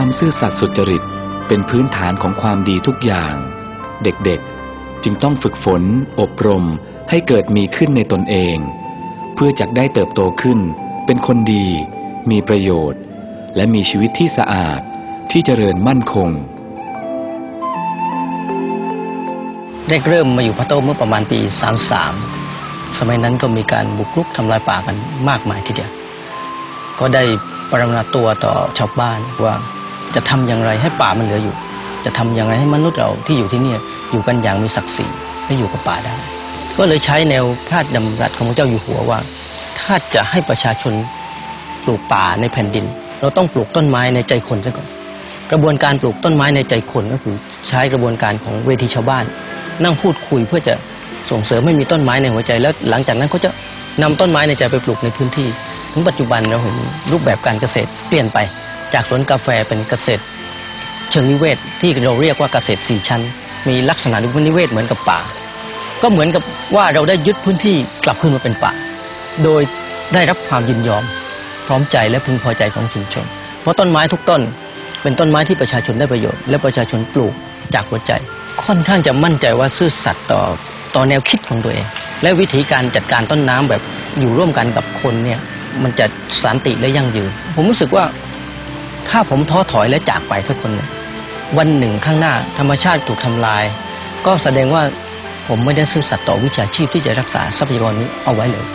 ความซื่อสัตย์สุจริตเป็นพื้นฐานของความดีทุกอย่าง เด็กๆ จึงต้องฝึกฝน อบรมให้เกิดมีขึ้นในตนเอง เพื่อจะได้เติบโตขึ้น เป็นคนดี มีประโยชน์ และมีชีวิตที่สะอาดที่เจริญมั่นคงแรกเริ่มมาอยู่พระโต้เมื่อประมาณปี 33 สมัยนั้นก็มีการบุกรุกทำลายป่ากันมากมายทีเดียว ก็ได้ปรำนาตัวต่อชาวบ้านว่า จะทำอย่างไรให้ป่ามันเหลืออยู่ จะทำอย่างไรให้มนุษย์เราที่อยู่ที่นี่อยู่กันอย่างมีศักดิ์ศรีและอยู่กับป่าได้ ก็เลยใช้แนวพระราชดำรัสของพระเจ้าอยู่หัวว่า ถ้าจะให้ประชาชนปลูกป่าในแผ่นดิน เราต้องปลูกต้นไม้ในใจคนซะก่อน กระบวนการปลูกต้นไม้ในใจคนก็คือใช้กระบวนการของเวทีชาวบ้าน นั่งพูดคุยเพื่อจะส่งเสริมให้มีต้นไม้ในหัวใจแล้วหลังจากนั้นเขาจะนำต้นไม้ในใจไปปลูกในพื้นที่ ถึงปัจจุบันเราเห็นรูปแบบการเกษตรเปลี่ยนไป จากสวนกาแฟเป็นเกษตร เชิงนิเวศที่เราเรียกว่าเกษตรสี่ชั้น มีลักษณะนิเวศเหมือนกับป่า ก็เหมือนกับว่าเราได้ยึดพื้นที่กลับขึ้นมาเป็นป่า โดยได้รับความยินยอม พร้อมใจและพึงพอใจของชุมชน เพราะต้นไม้ทุกต้น เป็นต้นไม้ที่ประชาชนได้ประโยชน์และประชาชนปลูกจากหัวใจ ค่อนข้างจะมั่นใจว่าซื่อสัตย์ต่อต่อแนวคิดของตัวเอง และวิธีการจัดการต้นน้ำแบบอยู่ร่วมกันกับคนเนี่ยมันจะสันติและยั่งยืน ผมรู้สึกว่า ถ้าผมท้อถอยและจากไปทุกคน วันหนึ่งข้างหน้าธรรมชาติถูกทำลาย ก็แสดงว่าผมไม่ได้ซื่อสัตย์ต่อวิชาชีพที่จะรักษาทรัพยากรนี้เอาไว้เลย